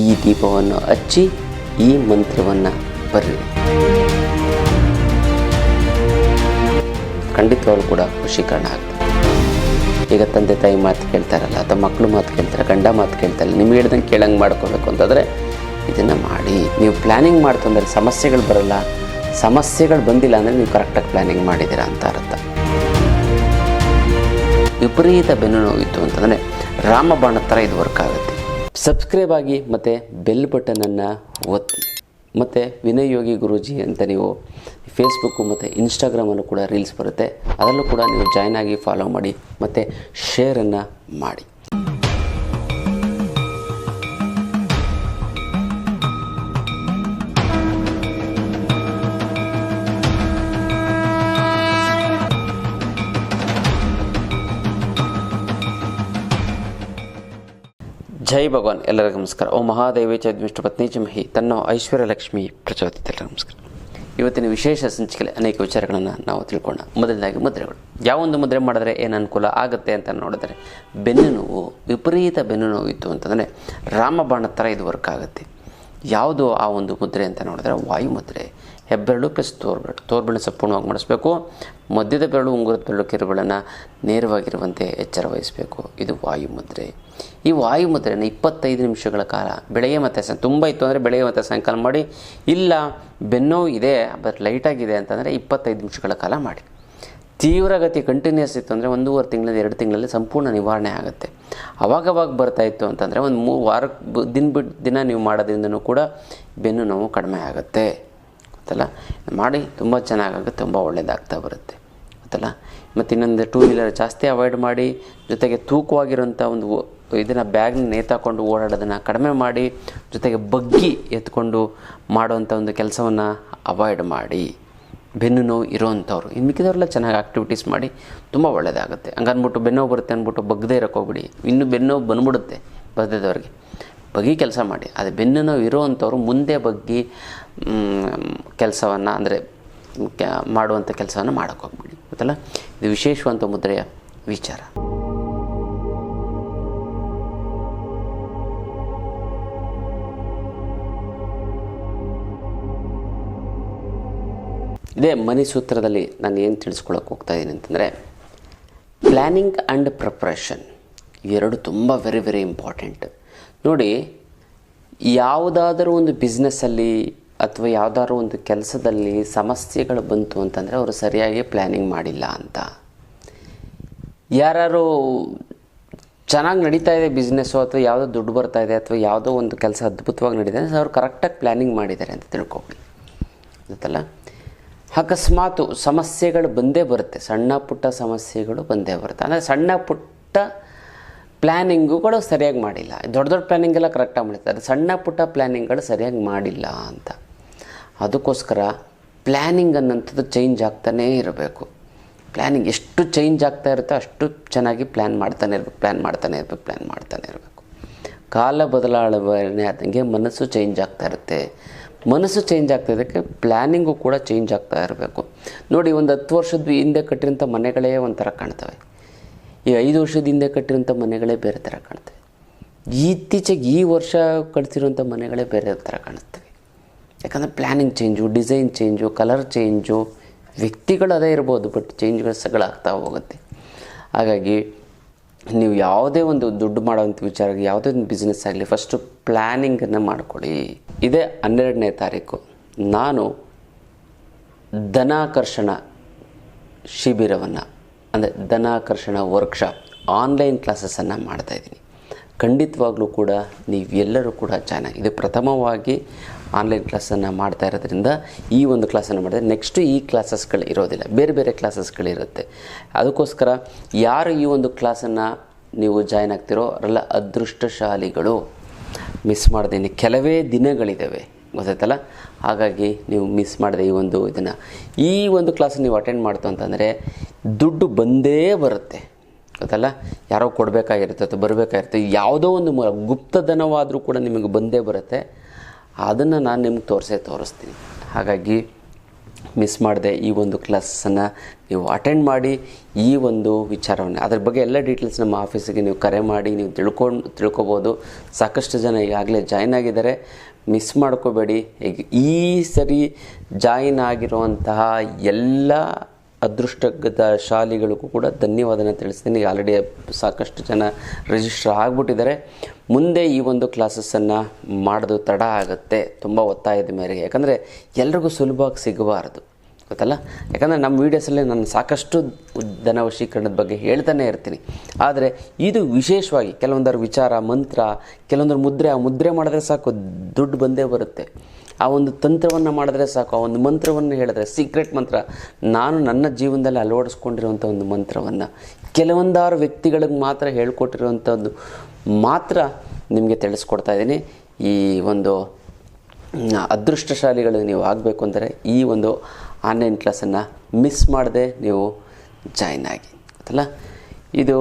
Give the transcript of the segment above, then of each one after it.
ಈ ದೀಪವನ್ನು ಹಚ್ಚಿ ಈ ಮಂತ್ರವನ್ನು ಬರ್ರಿ. ಖಂಡಿತವಾಗ್ಲೂ ಕೂಡ ಖುಷಿ ಕಾರಣ ಆಗುತ್ತೆ ಈಗ ತಂದೆ ತಾಯಿ ಮಾತು ಕೇಳ್ತಾರಲ್ಲ ಅಥವಾ ಮಕ್ಕಳು ಮಾತು ಕೇಳ್ತಾರೆ, ಗಂಡ ಮಾತು ಕೇಳ್ತಾರಲ್ಲ ನಿಮ್ಗೆ ಹೇಳ್ದಂಗೆ ಕೇಳಂಗೆ ಮಾಡ್ಕೋಬೇಕು ಅಂತಂದರೆ ಇದನ್ನು ಮಾಡಿ. ನೀವು ಪ್ಲ್ಯಾನಿಂಗ್ ಮಾಡ್ತಂದ್ರೆ ಸಮಸ್ಯೆಗಳು ಬರಲ್ಲ. ಸಮಸ್ಯೆಗಳು ಬಂದಿಲ್ಲ ಅಂದರೆ ನೀವು ಕರೆಕ್ಟಾಗಿ ಪ್ಲ್ಯಾನಿಂಗ್ ಮಾಡಿದ್ದೀರಾ ಅಂತ ಅರ್ಥ. ವಿಪರೀತ ಬೆನ್ನು ನೋವಿತ್ತು ಅಂತಂದರೆ ರಾಮಬಾಣ ಥರ ಇದು ವರ್ಕ್ ಆಗುತ್ತೆ. ಸಬ್ಸ್ಕ್ರೈಬ್ ಆಗಿ ಮತ್ತು ಬೆಲ್ ಬಟನನ್ನು ಒತ್ತಿ. ಮತ್ತು ವಿನಯ್ ಯೋಗಿ ಗುರೂಜಿ ಅಂತ ನೀವು ಫೇಸ್ಬುಕ್ಕು ಮತ್ತು ಇನ್ಸ್ಟಾಗ್ರಾಮನ್ನು ಕೂಡ ರೀಲ್ಸ್ ಬರುತ್ತೆ. ಅದರಲ್ಲೂ ಕೂಡ ನೀವು ಜಾಯ್ನ್ ಆಗಿ ಫಾಲೋ ಮಾಡಿ. ಮತ್ತು ಶೇರನ್ನು ಮಾಡಿ. ಜೈ ಭಗವಾನ್, ಎಲ್ಲರಿಗೂ ನಮಸ್ಕಾರ. ಓ ಮಹಾದೇವಿ ಚ ವಿಷ್ಣು ಪತ್ನಿ ಚ ತನ್ನ ಐಶ್ವರ್ಯ ಲಕ್ಷ್ಮಿ ಪ್ರಚೋದಿತ ಎಲ್ಲರಿಗೂ ನಮಸ್ಕಾರ. ಇವತ್ತಿನ ವಿಶೇಷ ಸಂಚಿಕೆಯಲ್ಲಿ ಅನೇಕ ವಿಚಾರಗಳನ್ನು ನಾವು ತಿಳ್ಕೊಳ್ಳೋಣ ಮೊದಲನೇದಾಗಿ ಮುದ್ರೆಗಳು. ಯಾವೊಂದು ಮುದ್ರೆ ಮಾಡಿದ್ರೆ ಏನು ಅನುಕೂಲ ಆಗುತ್ತೆ ಅಂತ ನೋಡಿದ್ರೆ, ಬೆನ್ನು ನೋವು, ವಿಪರೀತ ಬೆನ್ನು ನೋವು ಇತ್ತು ಅಂತಂದರೆ ರಾಮಬಾಣ ಥರ ಇದು ವರ್ಕ್ ಆಗುತ್ತೆ. ಯಾವುದು ಆ ಒಂದು ಮುದ್ರೆ ಅಂತ ನೋಡಿದ್ರೆ ವಾಯು ಮುದ್ರೆ ಹೆಬ್ಬೆರಳು ಪ್ಲಸ್ ತೋರ್ಬೆರಳು ತೋರ್ಬೆರಳು ಸಂಪೂರ್ಣವಾಗಿ ಮಾಡಿಸ್ಬೇಕು. ಮಧ್ಯದ ಬೆರಳು ಉಂಗುರದ ಬೆರಳು ಕಿರುಬೆರಳನ್ನು ನೇರವಾಗಿರುವಂತೆ ಎಚ್ಚರ ವಹಿಸಬೇಕು. ಇದು ವಾಯು ಮುದ್ರೆ. ಈ ವಾಯು ಮುದ್ರೆಯನ್ನು ಇಪ್ಪತ್ತೈದು ನಿಮಿಷಗಳ ಕಾಲ ಬೆಳಗ್ಗೆ ಮತ್ತೆ ತುಂಬ ಇತ್ತು ಅಂದರೆ ಬೆಳಗ್ಗೆ ಮತ್ತು ಸಾಯಂಕಾಲ ಮಾಡಿ, ಇಲ್ಲ ಬೆನ್ನೋ ಇದೆ, ಬಟ್ ಲೈಟಾಗಿದೆ ಅಂತಂದರೆ ಇಪ್ಪತ್ತೈದು ನಿಮಿಷಗಳ ಕಾಲ ಮಾಡಿ. ತೀವ್ರಗತಿ ಕಂಟಿನ್ಯೂಸ್ ಇತ್ತು ಅಂದರೆ ಒಂದೂವರೆ ತಿಂಗಳಲ್ಲಿ ಎರಡು ತಿಂಗಳಲ್ಲಿ ಸಂಪೂರ್ಣ ನಿವಾರಣೆ ಆಗುತ್ತೆ. ಅವಾಗವಾಗ ಬರ್ತಾ ಇತ್ತು ಅಂತಂದರೆ ಒಂದು ಮೂರು ವಾರಕ್ಕೆ ದಿನ ಬಿಟ್ಟು ದಿನ ನೀವು ಮಾಡೋದ್ರಿಂದನೂ ಕೂಡ ಬೆನ್ನು ನೋವು ಕಡಿಮೆ ಆಗುತ್ತೆ. ಗೊತ್ತಲ್ಲ? ಮಾಡಿ ತುಂಬ ಚೆನ್ನಾಗಾಗುತ್ತೆ, ತುಂಬ ಒಳ್ಳೆಯದಾಗ್ತಾ ಬರುತ್ತೆ. ಗೊತ್ತಲ್ಲ? ಮತ್ತು ಇನ್ನೊಂದು ಟೂ ವೀಲರ್ ಜಾಸ್ತಿ ಅವಾಯ್ಡ್ ಮಾಡಿ, ಜೊತೆಗೆ ತೂಕವಾಗಿರೋಂಥ ಒಂದು ಇದನ್ನು ಬ್ಯಾಗ್ನ ನೇತಾಕೊಂಡು ಓಡಾಡೋದನ್ನು ಕಡಿಮೆ ಮಾಡಿ, ಜೊತೆಗೆ ಬಗ್ಗಿ ಎತ್ಕೊಂಡು ಮಾಡೋವಂಥ ಒಂದು ಕೆಲಸವನ್ನು ಅವಾಯ್ಡ್ ಮಾಡಿ. ಬೆನ್ನು ನೋವು ಇರೋವಂಥವ್ರು ಇನ್ನು ಮಿಕ್ಕಿದವರೆಲ್ಲ ಚೆನ್ನಾಗಿ ಆಕ್ಟಿವಿಟೀಸ್ ಮಾಡಿ, ತುಂಬ ಒಳ್ಳೆಯದಾಗುತ್ತೆ ಹಂಗನ್ಬಿಟ್ಟು ಬೆನ್ನೋವು ಬರುತ್ತೆ ಅಂದ್ಬಿಟ್ಟು ಬಗ್ಗದೇ ಇರೋಕ್ಕೋಗ್ಬಿಡಿ ಇನ್ನು ಬೆನ್ನೋವು ಬಂದ್ಬಿಡುತ್ತೆ ಬಗ್ಗದವ್ರಿಗೆ ಬಗ್ಗಿ ಕೆಲಸ ಮಾಡಿ. ಅದು ಬೆನ್ನು ನೋವು ಇರೋವಂಥವ್ರು ಮುಂದೆ ಬಗ್ಗಿ ಕೆಲಸವನ್ನು ಅಂದರೆ ಮಾಡುವಂಥ ಕೆಲಸವನ್ನು ಮಾಡೋಕ್ಕೆ ಹೋಗ್ಬಿಡಿ. ಗೊತ್ತಲ್ಲ? ಇದು ವಿಶೇಷವಂತ ಮುದ್ರೆಯ ವಿಚಾರ. ಇದೇ ಮನಿ ಸೂತ್ರದಲ್ಲಿ ನಾನು ಏನು ತಿಳಿಸ್ಕೊಳಕ್ಕೆ ಹೋಗ್ತಾ ಇದ್ದೀನಿ ಅಂತಂದರೆ ಪ್ಲ್ಯಾನಿಂಗ್ ಆ್ಯಂಡ್ ಪ್ರಿಪ್ರೇಷನ್ ಇವೆರಡು ತುಂಬ ವೆರಿ ವೆರಿ ಇಂಪಾರ್ಟೆಂಟ್ ನೋಡಿ, ಯಾವುದಾದರೂ ಒಂದು ಬಿಸ್ನೆಸ್ಸಲ್ಲಿ ಅಥವಾ ಯಾವುದಾದ್ರು ಒಂದು ಕೆಲಸದಲ್ಲಿ ಸಮಸ್ಯೆಗಳು ಬಂತು ಅಂತಂದರೆ ಅವರು ಸರಿಯಾಗಿ ಪ್ಲ್ಯಾನಿಂಗ್ ಮಾಡಿಲ್ಲ ಅಂತ. ಯಾರು ಚೆನ್ನಾಗಿ ನಡೀತಾ ಇದೆ ಬಿಸ್ನೆಸ್ಸು ಅಥವಾ ಯಾವುದೋ ದುಡ್ಡು ಬರ್ತಾ ಇದೆ ಅಥವಾ ಯಾವುದೋ ಒಂದು ಕೆಲಸ ಅದ್ಭುತವಾಗಿ ನಡೀತಾ ಇದೆ, ಅವ್ರು ಕರೆಕ್ಟಾಗಿ ಪ್ಲ್ಯಾನಿಂಗ್ ಮಾಡಿದ್ದಾರೆ ಅಂತ ತಿಳ್ಕೊಬೇಕು ಗೊತ್ತಲ್ಲ? ಅಕಸ್ಮಾತು ಸಮಸ್ಯೆಗಳು ಬಂದೇ ಬರುತ್ತೆ, ಸಣ್ಣ ಪುಟ್ಟ ಸಮಸ್ಯೆಗಳು ಬಂದೇ ಬರುತ್ತೆ. ಅಂದರೆ ಸಣ್ಣ ಪುಟ್ಟ ಪ್ಲ್ಯಾನಿಂಗುಗಳು ಸರಿಯಾಗಿ ಮಾಡಿಲ್ಲ. ದೊಡ್ಡ ದೊಡ್ಡ ಪ್ಲ್ಯಾನಿಂಗೆಲ್ಲ ಕರೆಕ್ಟಾಗಿ ಮಾಡಿರ್ತಾರೆ, ಸಣ್ಣ ಪುಟ್ಟ ಪ್ಲ್ಯಾನಿಂಗ್ಗಳು ಸರಿಯಾಗಿ ಮಾಡಿಲ್ಲ ಅಂತ. ಅದಕ್ಕೋಸ್ಕರ ಪ್ಲ್ಯಾನಿಂಗ್ ಅನ್ನೋಂಥದ್ದು ಚೇಂಜ್ ಆಗ್ತಾನೇ ಇರಬೇಕು. ಪ್ಲ್ಯಾನಿಂಗ್ ಎಷ್ಟು ಚೇಂಜ್ ಆಗ್ತಾ ಇರುತ್ತೋ ಅಷ್ಟು ಚೆನ್ನಾಗಿ ಪ್ಲ್ಯಾನ್ ಮಾಡ್ತಾನೆ ಇರಬೇಕು ಪ್ಲ್ಯಾನ್ ಮಾಡ್ತಾನೆ ಇರಬೇಕು ಪ್ಲ್ಯಾನ್ ಮಾಡ್ತಾನೆ ಇರಬೇಕು. ಕಾಲ ಬದಲಾವಣೆ ಆದಂಗೆ ಮನಸ್ಸು ಚೇಂಜ್ ಆಗ್ತಾ ಇರುತ್ತೆ. ಮನಸ್ಸು ಚೇಂಜ್ ಆಗ್ತಿದ್ದಕ್ಕೆ ಪ್ಲ್ಯಾನಿಂಗು ಕೂಡ ಚೇಂಜ್ ಆಗ್ತಾ ಇರಬೇಕು. ನೋಡಿ, ಒಂದು ಹತ್ತು ವರ್ಷದ ಹಿಂದೆ ಕಟ್ಟಿರೋಂಥ ಮನೆಗಳೇ ಒಂಥರ ಕಾಣ್ತವೆ. ಈ ಐದು ವರ್ಷದ ಹಿಂದೆ ಕಟ್ಟಿರೋಂಥ ಮನೆಗಳೇ ಬೇರೆ ಥರ ಕಾಣ್ತವೆ. ಇತ್ತೀಚೆಗೆ ಈ ವರ್ಷ ಕಟ್ತಿರೋಂಥ ಮನೆಗಳೇ ಬೇರೆ ಥರ ಕಾಣುತ್ತವೆ ಯಾಕಂದರೆ planning change design change colour change ವ್ಯಕ್ತಿಗಳು ಅದೇ ಇರ್ಬೋದು ಬಟ್ ಚೇಂಜ್ಗಳಾಗ್ತಾ ಹೋಗುತ್ತೆ. ಹಾಗಾಗಿ ನೀವು ಯಾವುದೇ ಒಂದು ದುಡ್ಡು ಮಾಡೋವಂಥ ವಿಚಾರ ಯಾವುದೇ ಒಂದು ಬಿಸ್ನೆಸ್ ಆಗಲಿ ಫಸ್ಟು ಪ್ಲ್ಯಾನಿಂಗನ್ನು ಮಾಡಿಕೊಳ್ಳಿ. ಇದೇ ಹನ್ನೆರಡನೇ ತಾರೀಕು. ನಾನು ಧನಾಕರ್ಷಣ ಶಿಬಿರವನ್ನು, ಅಂದರೆ ಧನಾಕರ್ಷಣ ವರ್ಕ್ಶಾಪ್ ಆನ್ಲೈನ್ ಕ್ಲಾಸಸನ್ನು ಮಾಡ್ತಾಯಿದ್ದೀನಿ ಖಂಡಿತವಾಗ್ಲೂ ಕೂಡ ನೀವೆಲ್ಲರೂ ಕೂಡ ಚೆನ್ನಾಗಿ ಇದು ಪ್ರಥಮವಾಗಿ ಆನ್ಲೈನ್ ಕ್ಲಾಸನ್ನು ಮಾಡ್ತಾ ಇರೋದ್ರಿಂದ ಈ ಒಂದು ಕ್ಲಾಸನ್ನು ಮಾಡಿದ್ರೆ ನೆಕ್ಸ್ಟು ಈ ಕ್ಲಾಸಸ್ಗಳು ಇರೋದಿಲ್ಲ. ಬೇರೆ ಬೇರೆ ಕ್ಲಾಸಸ್ಗಳಿರುತ್ತೆ ಅದಕ್ಕೋಸ್ಕರ ಯಾರು ಈ ಒಂದು ಕ್ಲಾಸನ್ನು ನೀವು ಜಾಯ್ನ್ ಆಗ್ತಿರೋ ಅವರೆಲ್ಲ ಅದೃಷ್ಟಶಾಲಿಗಳು. ಮಿಸ್ ಮಾಡ್ದೇನೆ ಕೆಲವೇ ದಿನಗಳಿದ್ದಾವೆ ಗೊತ್ತಾಯ್ತಲ್ಲ? ಹಾಗಾಗಿ ನೀವು ಮಿಸ್ ಮಾಡಿದೆ ಈ ಒಂದು ಇದನ್ನು. ಈ ಒಂದು ಕ್ಲಾಸ್ ನೀವು ಅಟೆಂಡ್ ಮಾಡ್ತು ಅಂತಂದರೆ ದುಡ್ಡು ಬಂದೇ ಬರುತ್ತೆ. ಗೊತ್ತಲ್ಲ ಯಾರೋ ಕೊಡಬೇಕಾಗಿರುತ್ತೆ ಅಥವಾ ಬರಬೇಕಾಗಿರುತ್ತೆ ಯಾವುದೋ ಒಂದು ಮೂಲ, ಗುಪ್ತಧನವಾದರೂ ಕೂಡ ನಿಮಗೆ ಬಂದೇ ಬರುತ್ತೆ. ಅದನ್ನು ನಾನು ನಿಮ್ಗೆ ತೋರಿಸೇ ತೋರಿಸ್ತೀನಿ. ಹಾಗಾಗಿ ಮಿಸ್ ಮಾಡದೆ ಈ ಒಂದು ಕ್ಲಾಸನ್ನು ನೀವು ಅಟೆಂಡ್ ಮಾಡಿ ಈ ಒಂದು ವಿಚಾರವನ್ನು. ಅದ್ರ ಬಗ್ಗೆ ಎಲ್ಲ ಡೀಟೇಲ್ಸ್ ನಮ್ಮ ಆಫೀಸಿಗೆ ನೀವು ಕರೆ ಮಾಡಿ, ನೀವು ತಿಳ್ಕೊಂಡು, ತಿಳ್ಕೊಬೋದು. ಸಾಕಷ್ಟು ಜನ ಈಗಾಗಲೇ ಜಾಯ್ನ್ ಆಗಿದ್ದಾರೆ. ಮಿಸ್ ಮಾಡ್ಕೋಬೇಡಿ. ಈಗ ಈ ಸರಿ ಜಾಯಿನ್ ಆಗಿರುವಂತಹ ಎಲ್ಲ ಅದೃಷ್ಟದ ಶಾಲಿಗಳಿಗೂ ಕೂಡ ಧನ್ಯವಾದನ ತಿಳಿಸ್ತೀನಿ. ಆಲ್ರೆಡಿ ಸಾಕಷ್ಟು ಜನ ರಿಜಿಸ್ಟರ್ ಆಗಿಬಿಟ್ಟಿದ್ದಾರೆ. ಮುಂದೆ ಈ ಒಂದು ಕ್ಲಾಸಸ್ಸನ್ನು ಮಾಡೋದು ತಡ ಆಗುತ್ತೆ. ತುಂಬ ಒತ್ತಾಯದ ಮೇರೆಗೆ. ಯಾಕಂದರೆ ಎಲ್ರಿಗೂ ಸುಲಭವಾಗಿ ಸಿಗಬಾರ್ದು. ಗೊತ್ತಲ್ಲ? ಯಾಕಂದರೆ ನಮ್ಮ ವೀಡಿಯೋಸಲ್ಲಿ ನಾನು ಸಾಕಷ್ಟು ಧನ ವಶೀಕರಣದ ಬಗ್ಗೆ ಹೇಳ್ತಾನೆ ಇರ್ತೀನಿ. ಆದರೆ ಇದು ವಿಶೇಷವಾಗಿ ಕೆಲವೊಂದರ ವಿಚಾರ, ಮಂತ್ರ, ಕೆಲವೊಂದರ ಮುದ್ರೆ, ಆ ಮುದ್ರೆ ಮಾಡಿದ್ರೆ ಸಾಕು, ದುಡ್ಡು ಬಂದೇ ಬರುತ್ತೆ. ಆ ಒಂದು ತಂತ್ರವನ್ನು ಮಾಡಿದ್ರೆ ಸಾಕು, ಆ ಒಂದು ಮಂತ್ರವನ್ನು ಹೇಳಿದ್ರೆ ಸೀಕ್ರೆಟ್ ಮಂತ್ರ. ನಾನು ನನ್ನ ಜೀವನದಲ್ಲಿ ಅಳವಡಿಸ್ಕೊಂಡಿರುವಂಥ ಒಂದು ಮಂತ್ರವನ್ನು, ಕೆಲವೊಂದಾರು ವ್ಯಕ್ತಿಗಳಿಗೆ ಮಾತ್ರ ಹೇಳ್ಕೊಟ್ಟಿರುವಂಥದ್ದು ಮಾತ್ರ ನಿಮಗೆ ತಿಳಿಸ್ಕೊಡ್ತಾ ಇದ್ದೀನಿ. ಈ ಒಂದು ಅದೃಷ್ಟಶಾಲಿಗಳು ನೀವು ಆಗಬೇಕು ಅಂದರೆ ಈ ಒಂದು ಆನ್ಲೈನ್ ಕ್ಲಾಸನ್ನು ಮಿಸ್ ಮಾಡದೆ ನೀವು ಜಾಯ್ನ್ ಆಗಿ, ಗೊತ್ತಲ್ಲ? ಇದು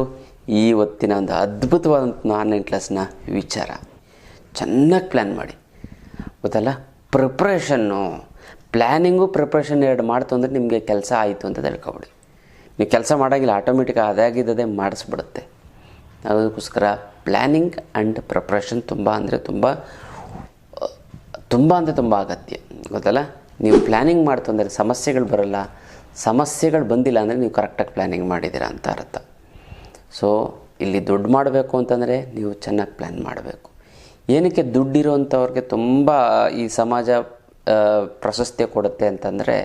ಈ ಹೊತ್ತಿನ ಒಂದು ಅದ್ಭುತವಾದಂಥ ಆನ್ಲೈನ್ ಕ್ಲಾಸ್ನ ವಿಚಾರ. ಚೆನ್ನಾಗಿ ಪ್ಲ್ಯಾನ್ ಮಾಡಿ, ಗೊತ್ತಲ್ಲ? ಪ್ರಿಪ್ರೇಷನ್ನು ಪ್ಲ್ಯಾನಿಂಗು ಪ್ರಿಪ್ರೇಷನ್ ಎರಡು ಮಾಡ್ತು ಅಂದರೆ ನಿಮಗೆ ಕೆಲಸ ಆಯಿತು ಅಂತ ತಿಳ್ಕೊಬಿಡಿ. ನೀವು ಕೆಲಸ ಮಾಡೋಂಗಿಲ್ಲ ಆಟೋಮೆಟಿಕ್ ಅದಾಗಿದ್ದದೇ ಮಾಡಿಸ್ಬಿಡುತ್ತೆ. ಅದಕ್ಕೋಸ್ಕರ ಪ್ಲ್ಯಾನಿಂಗ್ ಆ್ಯಂಡ್ ಪ್ರಿಪ್ರೇಷನ್ ತುಂಬ ಅಂದರೆ ತುಂಬ ತುಂಬ ಅಂದರೆ ತುಂಬ ಅಗತ್ಯ. ಗೊತ್ತಲ್ಲ? ನೀವು ಪ್ಲ್ಯಾನಿಂಗ್ ಮಾಡ್ತು ಅಂದರೆ ಸಮಸ್ಯೆಗಳು ಬರಲ್ಲ. ಸಮಸ್ಯೆಗಳು ಬಂದಿಲ್ಲ ಅಂದರೆ ನೀವು ಕರೆಕ್ಟಾಗಿ ಪ್ಲ್ಯಾನಿಂಗ್ ಮಾಡಿದ್ದೀರಾ ಅಂತ ಅರ್ಥ. ಸೊ ಇಲ್ಲಿ ದುಡ್ಡು ಮಾಡಬೇಕು ಅಂತಂದರೆ ನೀವು ಚೆನ್ನಾಗಿ ಪ್ಲ್ಯಾನ್ ಮಾಡಬೇಕು. ಏನಕ್ಕೆ ದುಡ್ಡಿರುವಂಥವ್ರಿಗೆ ತುಂಬ ಈ ಸಮಾಜ ಪ್ರಶಸ್ತಿ ಕೊಡುತ್ತೆ ಅಂತಂದರೆ,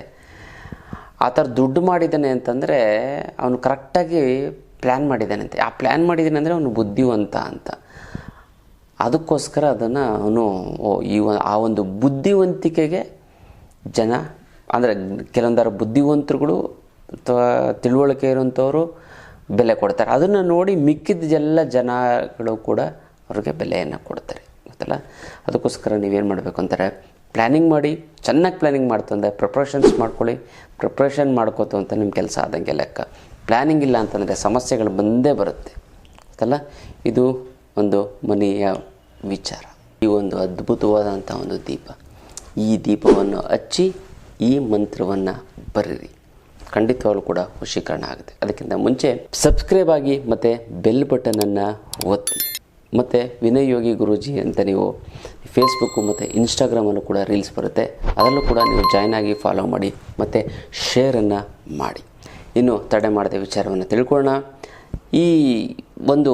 ಆ ಥರ ದುಡ್ಡು ಮಾಡಿದ್ದಾನೆ ಅಂತಂದರೆ ಅವನು ಕರೆಕ್ಟಾಗಿ ಪ್ಲ್ಯಾನ್ ಮಾಡಿದ್ದಾನೆ ಅಂತ. ಆ ಪ್ಲ್ಯಾನ್ ಮಾಡಿದ್ದಾನೆ ಅಂದರೆ ಅವನು ಬುದ್ಧಿವಂತ ಅಂತ. ಅದಕ್ಕೋಸ್ಕರ ಅದನ್ನು ಅವನು ಈ ಆ ಒಂದು ಬುದ್ಧಿವಂತಿಕೆಗೆ ಜನ, ಅಂದರೆ ಕೆಲವೊಂದರ ಬುದ್ಧಿವಂತರುಗಳು ಅಥವಾ ತಿಳುವಳಿಕೆ ಇರುವಂಥವರು ಬೆಲೆ ಕೊಡ್ತಾರೆ. ಅದನ್ನು ನೋಡಿ ಮಿಕ್ಕಿದ ಎಲ್ಲ ಜನಗಳು ಕೂಡ ಅವ್ರಿಗೆ ಬೆಲೆಯನ್ನು ಕೊಡ್ತಾರೆ. ಗೊತ್ತಲ್ಲ ಅದಕ್ಕೋಸ್ಕರ ನೀವೇನು ಮಾಡಬೇಕು ಅಂತಾರೆ ಪ್ಲ್ಯಾನಿಂಗ್ ಮಾಡಿ, ಚೆನ್ನಾಗಿ ಪ್ಲ್ಯಾನಿಂಗ್ ಮಾಡ್ತು ಅಂದರೆ ಪ್ರಿಪ್ರೇಷನ್ಸ್ ಮಾಡ್ಕೊಳ್ಳಿ ಪ್ರಿಪ್ರೇಷನ್ ಮಾಡ್ಕೋತು ಅಂತ ನಿಮ್ಮ ಕೆಲಸ ಆದಂಗೆ ಲೆಕ್ಕ. ಪ್ಲ್ಯಾನಿಂಗ್ ಇಲ್ಲ ಅಂತಂದರೆ ಸಮಸ್ಯೆಗಳು ಬಂದೇ ಬರುತ್ತೆ. ಗೊತ್ತಲ್ಲ? ಇದು ಒಂದು ಮನೆಯ ವಿಚಾರ. ಈ ಒಂದು ಅದ್ಭುತವಾದಂಥ ಒಂದು ದೀಪ. ಈ ದೀಪವನ್ನು ಹಚ್ಚಿ, ಈ ಮಂತ್ರವನ್ನು ಬರೀರಿ. ಖಂಡಿತವಾಗ್ಲೂ ಕೂಡ ವಶೀಕರಣ ಆಗುತ್ತೆ. ಅದಕ್ಕಿಂತ ಮುಂಚೆ ಸಬ್ಸ್ಕ್ರೈಬ್ ಆಗಿ ಮತ್ತು ಬೆಲ್ ಬಟನನ್ನು ಒತ್ತಿ. ಮತ್ತು ವಿನಯ್ ಯೋಗಿ ಗುರೂಜಿ ಅಂತ ನೀವು ಫೇಸ್ಬುಕ್ಕು ಮತ್ತು ಇನ್ಸ್ಟಾಗ್ರಾಮಲ್ಲೂ ಕೂಡ ರೀಲ್ಸ್ ಬರುತ್ತೆ. ಅದರಲ್ಲೂ ಕೂಡ ನೀವು ಜಾಯ್ನ್ ಆಗಿ ಫಾಲೋ ಮಾಡಿ, ಮತ್ತು ಶೇರನ್ನು ಮಾಡಿ. ಇನ್ನು ತಡೆ ಮಾಡಿದ ವಿಚಾರವನ್ನು ತಿಳ್ಕೊಳ್ಳೋಣ. ಈ ಒಂದು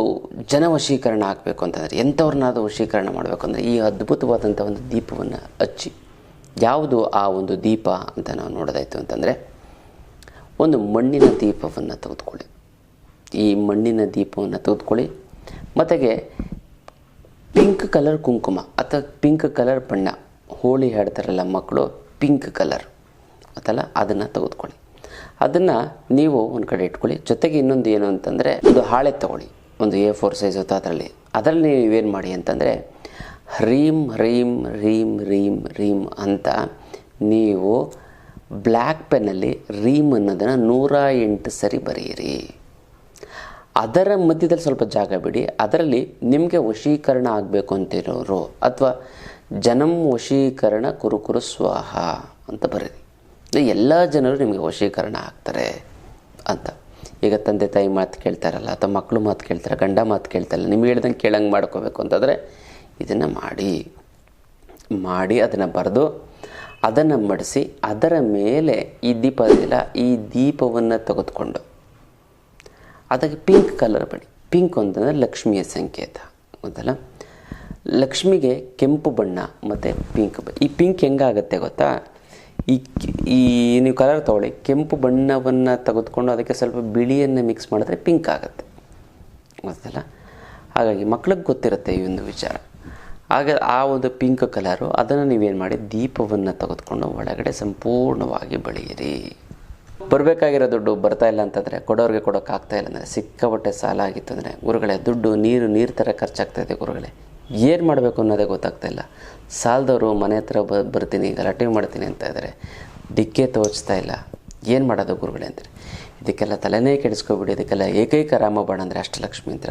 ಜನವಶೀಕರಣ ಆಗಬೇಕು ಅಂತಂದರೆ ಎಂಥವ್ರನ್ನಾದರೂ ವಶೀಕರಣ ಮಾಡಬೇಕು ಅಂದರೆ ಈ ಅದ್ಭುತವಾದಂಥ ಒಂದು ದೀಪವನ್ನು ಹಚ್ಚಿ. ಯಾವುದು ಆ ಒಂದು ದೀಪ ಅಂತ ನಾವು ನೋಡೋದಾಯಿತು ಅಂತಂದರೆ ಒಂದು ಮಣ್ಣಿನ ದೀಪವನ್ನು ತೆಗೆದುಕೊಳ್ಳಿ. ಈ ಮಣ್ಣಿನ ದೀಪವನ್ನು ತೆಗೆದುಕೊಳ್ಳಿ. ಮತ್ತೆಗೆ ಪಿಂಕ್ ಕಲರ್ ಕುಂಕುಮ ಅಥವಾ ಪಿಂಕ್ ಕಲರ್ ಬಣ್ಣ. ಹೋಳಿ ಹೇಳ್ತಾರಲ್ಲ ಮಕ್ಕಳು ಪಿಂಕ್ ಕಲರ್ ಅಥಲ್ಲ ಅದನ್ನು ತೆಗೆದುಕೊಳ್ಳಿ. ಅದನ್ನು ನೀವು ಒಂದು ಕಡೆ ಇಟ್ಕೊಳ್ಳಿ. ಜೊತೆಗೆ ಇನ್ನೊಂದು ಏನು ಅಂತಂದರೆ ಒಂದು ಹಾಳೆ ತಗೊಳ್ಳಿ. ಒಂದು ಎ ಫೋರ್ ಸೈಜ್ ಅಥವಾ ಅದರಲ್ಲಿ. ಅದರಲ್ಲಿ ನೀವೇನು ಮಾಡಿ ಅಂತಂದರೆ, ಹ್ರೀಮ್ ರೀಮ್ ರೀಮ್ ರೀಮ್ ರೀಮ್ ಅಂತ ನೀವು ಬ್ಲ್ಯಾಕ್ ಪೆನ್ನಲ್ಲಿ ರೀಮ್ ಅನ್ನೋದನ್ನು ನೂರ ಎಂಟು ಸರಿ ಬರೆಯಿರಿ. ಅದರ ಮಧ್ಯದಲ್ಲಿ ಸ್ವಲ್ಪ ಜಾಗ ಬಿಡಿ. ಅದರಲ್ಲಿ ನಿಮಗೆ ವಶೀಕರಣ ಆಗಬೇಕು ಅಂತಿರೋರು. ಅಥವಾ ಜನಂ ವಶೀಕರಣ ಕುರುಕುರು ಸ್ವಾಹ ಅಂತ ಬರೀರಿ. ಎಲ್ಲ ಜನರು ನಿಮಗೆ ವಶೀಕರಣ ಆಗ್ತಾರೆ ಅಂತ. ಈಗ ತಂದೆ ತಾಯಿ ಮಾತು ಕೇಳ್ತಾರಲ್ಲ, ಅಥವಾ ಮಕ್ಕಳು ಮಾತು ಕೇಳ್ತಾರೆ, ಗಂಡ ಮಾತು ಕೇಳ್ತಾರಲ್ಲ, ನಿಮ್ಗೆ ಹೇಳ್ದಂಗೆ ಕೇಳಂಗೆ ಮಾಡ್ಕೋಬೇಕು ಅಂತಂದರೆ ಇದನ್ನು ಮಾಡಿ. ಮಾಡಿ ಅದನ್ನು ಬರೆದು ಅದನ್ನು ಮಡಿಸಿ ಅದರ ಮೇಲೆ ಈ ದೀಪ ಈ ದೀಪವನ್ನು ತೆಗೆದುಕೊಂಡು ಅದಕ್ಕೆ ಪಿಂಕ್ ಕಲರ್ ಬಡಿ. ಪಿಂಕ್ ಅಂತಂದರೆ ಲಕ್ಷ್ಮಿಯ ಸಂಕೇತ. ಗೊತ್ತಲ್ಲ? ಲಕ್ಷ್ಮಿಗೆ ಕೆಂಪು ಬಣ್ಣ ಮತ್ತು ಪಿಂಕ್ ಈ ಪಿಂಕ್ ಹೆಂಗಾಗತ್ತೆ ಗೊತ್ತಾ? ಈ ಈ ನೀವು ಕಲರ್ ತೊಗೊಳ್ಳಿ. ಕೆಂಪು ಬಣ್ಣವನ್ನು ತೆಗೆದುಕೊಂಡು ಅದಕ್ಕೆ ಸ್ವಲ್ಪ ಬಿಳಿಯನ್ನು ಮಿಕ್ಸ್ ಮಾಡಿದ್ರೆ ಪಿಂಕ್ ಆಗುತ್ತೆ. ಗೊತ್ತಲ್ಲ? ಹಾಗಾಗಿ ಮಕ್ಳಿಗೆ ಗೊತ್ತಿರುತ್ತೆ ಈ ಒಂದು ವಿಚಾರ. ಆಗ ಆ ಒಂದು ಪಿಂಕ್ ಕಲರು ಅದನ್ನು ನೀವೇನು ಮಾಡಿ ದೀಪವನ್ನು ತೆಗೆದುಕೊಂಡು ಒಳಗಡೆ ಸಂಪೂರ್ಣವಾಗಿ ಬೆಳೆಯಿರಿ. ಬರಬೇಕಾಗಿರೋ ದುಡ್ಡು ಬರ್ತಾ ಇಲ್ಲ ಅಂತಂದರೆ ಕೊಡೋರಿಗೆ ಕೊಡೋಕ್ಕಾಗ್ತಾ ಇಲ್ಲ ಅಂದರೆ ಸಿಕ್ಕಾಪಟ್ಟೆ ಸಾಲ ಆಗಿತ್ತು ಅಂದರೆ ಗುರುಗಳೇ, ದುಡ್ಡು, ನೀರು ನೀರು ಥರ ಖರ್ಚಾಗ್ತಾ ಇದೆ ಗುರುಗಳೇ. ಏನು ಮಾಡಬೇಕು ಅನ್ನೋದೇ ಗೊತ್ತಾಗ್ತಾ ಇಲ್ಲ. ಸಾಲದವರು ಮನೆ ಹತ್ರ ಬ, ಬರ್ತೀನಿ, ಗಲಾಟೆ ಮಾಡ್ತೀನಿ ಅಂತ ಇದ್ದಾರೆ ಡಿಕ್ಕೆ ತೋಚ್ತಾ ಇಲ್ಲ. ಏನು ಮಾಡೋದು ಗುರುಗಳೇ ಅಂದರೆ? ಇದಕ್ಕೆಲ್ಲ ತಲೆನೇ ಕೆಡಿಸ್ಕೊಬಿಡಿ. ಇದಕ್ಕೆಲ್ಲ ಏಕೈಕ ರಾಮಬಾಣ ಅಂದರೆ ಅಷ್ಟಲಕ್ಷ್ಮಿ ಅಂತ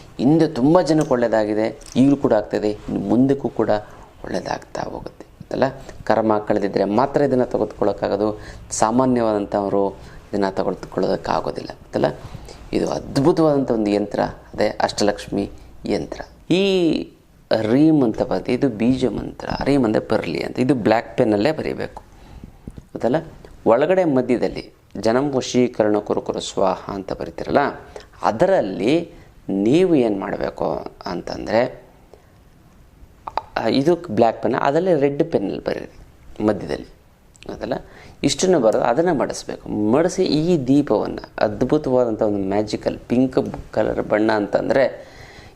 ಹಿಂದೆ ತುಂಬ ಜನಕ್ಕೆ ಒಳ್ಳೆಯದಾಗಿದೆ ಈಗಲೂ ಕೂಡ ಆಗ್ತದೆ, ಇನ್ನು ಮುಂದಕ್ಕೂ ಕೂಡ ಒಳ್ಳೆಯದಾಗ್ತಾ ಹೋಗುತ್ತೆ. ಅಲ್ಲ ಕರ್ಮ ಕಳೆದಿದ್ದರೆ ಮಾತ್ರ ಇದನ್ನು ತೆಗೆದುಕೊಳ್ಳೋಕ್ಕಾಗೋದು, ಸಾಮಾನ್ಯವಾದಂಥವರು ಇದನ್ನು ತೆಗೆದುಕೊಳ್ಳೋದಕ್ಕಾಗೋದಿಲ್ಲ. ಅಂತಲ್ಲ? ಇದು ಅದ್ಭುತವಾದಂಥ ಒಂದು ಯಂತ್ರ, ಅದೇ ಅಷ್ಟಲಕ್ಷ್ಮಿ ಯಂತ್ರ. ಈ ರೀಮ್ ಅಂತ ಬರುತ್ತೆ ಇದು ಬೀಜ ಮಂತ್ರ, ರೀಮ್ ಅಂದರೆ ಬರಲಿ ಅಂತ, ಇದು ಬ್ಲ್ಯಾಕ್ ಪೆನ್ನಲ್ಲೇ ಬರೀಬೇಕು. ಗೊತ್ತಲ್ಲ ಒಳಗಡೆ ಮಧ್ಯದಲ್ಲಿ, ಜನಂ ವಶೀಕರಣ ಕುರುಕುರು ಸ್ವಾಹ ಅಂತ ಬರೀತಿರಲ್ಲ, ಅದರಲ್ಲಿ ನೀವು ಏನು ಮಾಡಬೇಕು ಅಂತಂದರೆ ಇದು ಬ್ಲ್ಯಾಕ್ ಪೆನ್ ಅದರಲ್ಲಿ ರೆಡ್ ಪೆನ್ನಲ್ಲಿ ಬರೀರಿ, ಮಧ್ಯದಲ್ಲಿ. ಅದಲ್ಲ? ಇಷ್ಟನ್ನು ಬರೋದು ಅದನ್ನು ಮಡಿಸ್ಬೇಕು. ಮಡಿಸಿ ಈ ದೀಪವನ್ನು ಅದ್ಭುತವಾದಂಥ ಒಂದು ಮ್ಯಾಜಿಕಲ್ ಪಿಂಕ್ ಕಲರ್ ಬಣ್ಣ ಅಂತಂದರೆ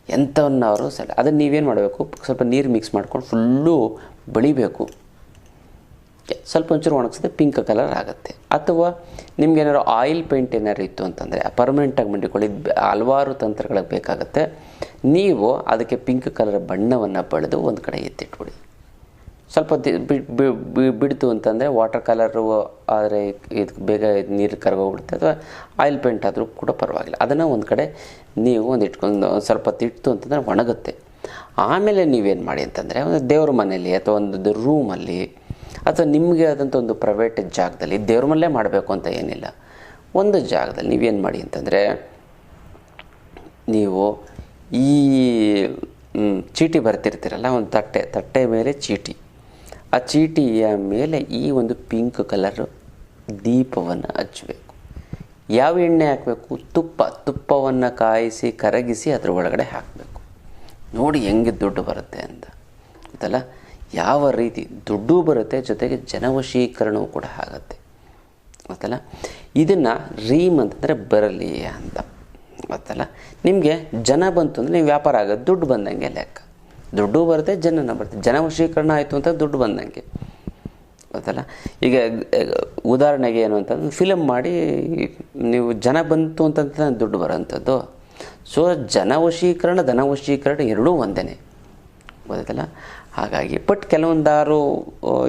ಎಂಥವನ್ನ ಅವರು ಸಲ ಅದನ್ನು ನೀವೇನು ಮಾಡಬೇಕು? ಸ್ವಲ್ಪ ನೀರು ಮಿಕ್ಸ್ ಮಾಡ್ಕೊಂಡು ಫುಲ್ಲು ಬಳಿಬೇಕು. ಸ್ವಲ್ಪ ಒಂಚೂರು ಒಣಗಿಸಿದ್ರೆ ಪಿಂಕ್ ಕಲರ್ ಆಗುತ್ತೆ. ಅಥವಾ ನಿಮ್ಗೆ ಏನಾದ್ರು ಆಯಿಲ್ ಪೇಂಟ್ ಏನಾದ್ರು ಇತ್ತು ಅಂತಂದರೆ ಪರ್ಮನೆಂಟಾಗಿ ಮಂಡಿಕೊಳ್ಳಿ ಹಲವಾರು ತಂತ್ರಗಳಿಗೆ ಬೇಕಾಗುತ್ತೆ. ನೀವು ಅದಕ್ಕೆ ಪಿಂಕ್ ಕಲರ್ ಬಣ್ಣವನ್ನು ಬಳಿದು ಒಂದು ಕಡೆ ಎತ್ತಿಟ್ಬಿಡಿ. ಸ್ವಲ್ಪ ಬಿಡ್ತು ಅಂತಂದರೆ ವಾಟರ್ ಕಲರು ಆದರೆ ಇದು ಬೇಗ ನೀರು ಕರಗೋಗ್ಬಿಡುತ್ತೆ ಅಥವಾ ಆಯಿಲ್ ಪೇಂಟ್ ಆದರೂ ಕೂಡ ಪರವಾಗಿಲ್ಲ. ಅದನ್ನು ಒಂದು ಕಡೆ ನೀವು ಒಂದು ಇಟ್ಕೊಂಡು ಸ್ವಲ್ಪ ಹೊತ್ತು ಇಟ್ಟು ಅಂತಂದರೆ ಒಣಗುತ್ತೆ. ಆಮೇಲೆ ನೀವೇನು ಮಾಡಿ ಅಂತಂದರೆ, ಒಂದು ದೇವ್ರ ಮನೆಯಲ್ಲಿ ಅಥವಾ ಒಂದು ರೂಮಲ್ಲಿ ಅಥವಾ ನಿಮಗೆ ಆದಂಥ ಒಂದು ಪ್ರೈವೇಟ್ ಜಾಗದಲ್ಲಿ ದೇವ್ರ ಮಲ್ಲೇ ಮಾಡಬೇಕು ಅಂತ ಏನಿಲ್ಲ. ಒಂದು ಜಾಗದಲ್ಲಿ ನೀವೇನು ಮಾಡಿ ಅಂತಂದರೆ, ನೀವು ಈ ಚೀಟಿ ಬರ್ತಿರ್ತೀರಲ್ಲ, ಒಂದು ತಟ್ಟೆ ತಟ್ಟೆ ಮೇಲೆ ಚೀಟಿ. ಆ ಚೀಟಿಯ ಮೇಲೆ ಈ ಒಂದು ಪಿಂಕ್ ಕಲರ್ ದೀಪವನ್ನು ಹಚ್ಚಬೇಕು ಯಾವ ಎಣ್ಣೆ ಹಾಕಬೇಕು? ತುಪ್ಪ. ತುಪ್ಪವನ್ನು ಕಾಯಿಸಿ, ಕರಗಿಸಿ ಅದ್ರ ಒಳಗಡೆ ಹಾಕಬೇಕು. ನೋಡಿ ಹೆಂಗೆ ದುಡ್ಡು ಬರುತ್ತೆ ಅಂತ. ಗೊತ್ತಲ್ಲ? ಯಾವ ರೀತಿ ದುಡ್ಡು ಬರುತ್ತೆ ಜೊತೆಗೆ ಜನವಶೀಕರಣವೂ ಕೂಡ ಆಗುತ್ತೆ. ಗೊತ್ತಲ್ಲ? ಇದನ್ನು ರೀಮ್ ಅಂತಂದರೆ ಬರಲಿ ಅಂತ. ಗೊತ್ತಲ್ಲ? ನಿಮಗೆ ಜನ ಬಂತು ಅಂದರೆ ನೀವು ವ್ಯಾಪಾರ ಆಗೋದು ದುಡ್ಡು ಬಂದಂಗೆ ಲೆಕ್ಕ. ದುಡ್ಡು ಬರುತ್ತೆ, ಜನನ ಬರುತ್ತೆ. ಜನವಶೀಕರಣ ಆಯಿತು ಅಂತ ದುಡ್ಡು ಬಂದಂಗೆ. ಗೊತ್ತಲ್ಲ? ಈಗ ಉದಾಹರಣೆಗೆ ಏನು ಅಂತಂದ್ರೆ ಫಿಲಮ್ ಮಾಡಿ ನೀವು ಜನ ಬಂತು ಅಂತಂದ್ರೆ ದುಡ್ಡು ಬರೋಂಥದ್ದು. ಸೊ ಜನವಶೀಕರಣ, ಧನವಶೀಕರಣ ಎರಡೂ ಒಂದೇ ಗೊತ್ತಲ್ಲ ಹಾಗಾಗಿ ಬಟ್ ಕೆಲವೊಂದಾರು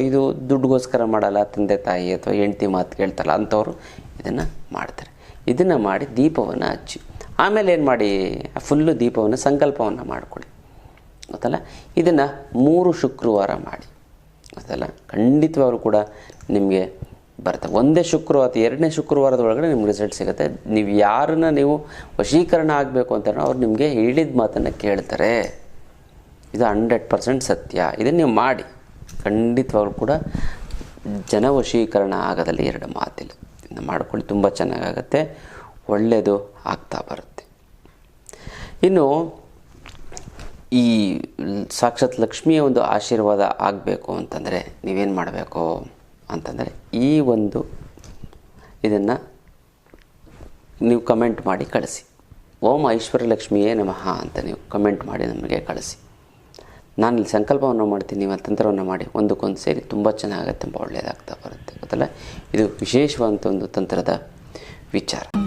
ಇದು ದುಡ್ಡುಗೋಸ್ಕರ ಮಾಡಲ್ಲ, ತಂದೆ ತಾಯಿ ಅಥವಾ ಹೆಂಡ್ತಿ ಮಾತು ಕೇಳ್ತಲ್ಲ ಅಂಥವ್ರು ಇದನ್ನು ಮಾಡ್ತಾರೆ. ಇದನ್ನು ಮಾಡಿ ದೀಪವನ್ನು ಹಚ್ಚಿ, ಆಮೇಲೆ ಏನು ಮಾಡಿ, ಫುಲ್ಲು ದೀಪವನ್ನು, ಸಂಕಲ್ಪವನ್ನು ಮಾಡಿಕೊಳ್ಳಿ. ಗೊತ್ತಲ್ಲ? ಇದನ್ನು ಮೂರು ಶುಕ್ರವಾರ ಮಾಡಿ. ಗೊತ್ತಲ್ಲ? ಖಂಡಿತವಾಗ್ಲೂ ಕೂಡ ನಿಮಗೆ ಬರುತ್ತೆ. ಒಂದೇ ಶುಕ್ರವಾರ ಎರಡನೇ ಶುಕ್ರವಾರದ ಒಳಗಡೆ ನಿಮ್ಗೆ ರಿಸಲ್ಟ್ ಸಿಗುತ್ತೆ. ನೀವು ಯಾರನ್ನ ನೀವು ವಶೀಕರಣ ಆಗಬೇಕು ಅಂತ ಅವ್ರು ನಿಮಗೆ ಹೇಳಿದ ಮಾತನ್ನು ಕೇಳ್ತಾರೆ. ಇದು ಹಂಡ್ರೆಡ್ ಪರ್ಸೆಂಟ್ ಸತ್ಯ. ಇದನ್ನು ನೀವು ಮಾಡಿ. ಖಂಡಿತವಾಗ್ಲೂ ಕೂಡ ಜನವಶೀಕರಣ ಆಗೋದಲ್ಲಿ ಎರಡು ಮಾತಿಲ್ಲ. ಇದನ್ನು ಮಾಡ್ಕೊಳ್ಳಿ, ತುಂಬ ಚೆನ್ನಾಗಾಗತ್ತೆ. ಒಳ್ಳೆಯದು ಆಗ್ತಾ ಬರುತ್ತೆ. ಇನ್ನು ಈ ಸಾಕ್ಷಾತ್ ಲಕ್ಷ್ಮಿಯ ಒಂದು ಆಶೀರ್ವಾದ ಆಗಬೇಕು ಅಂತಂದರೆ ನೀವೇನು ಮಾಡಬೇಕು ಅಂತಂದರೆ ಈ ಒಂದು ಇದನ್ನು ನೀವು ಕಮೆಂಟ್ ಮಾಡಿ ಕಳಿಸಿ. ಓಂ ಐಶ್ವರ್ಯ ಲಕ್ಷ್ಮಿಯೇ ನಮಃ ಅಂತ ನೀವು ಕಮೆಂಟ್ ಮಾಡಿ ನಮಗೆ ಕಳಿಸಿ. ನಾನು ಇಲ್ಲಿ ಸಂಕಲ್ಪವನ್ನು ಮಾಡ್ತೀನಿ, ನೀವು ತಂತ್ರವನ್ನು ಮಾಡಿ. ಒಂದಕ್ಕೊಂದು ಸೇರಿ ತುಂಬ ಚೆನ್ನಾಗುತ್ತೆ, ತುಂಬ ಒಳ್ಳೆಯದಾಗ್ತಾ ಬರುತ್ತೆ. ಗೊತ್ತಲ್ಲ? ಇದು ವಿಶೇಷವಾದಂಥ ಒಂದು ತಂತ್ರದ ವಿಚಾರ.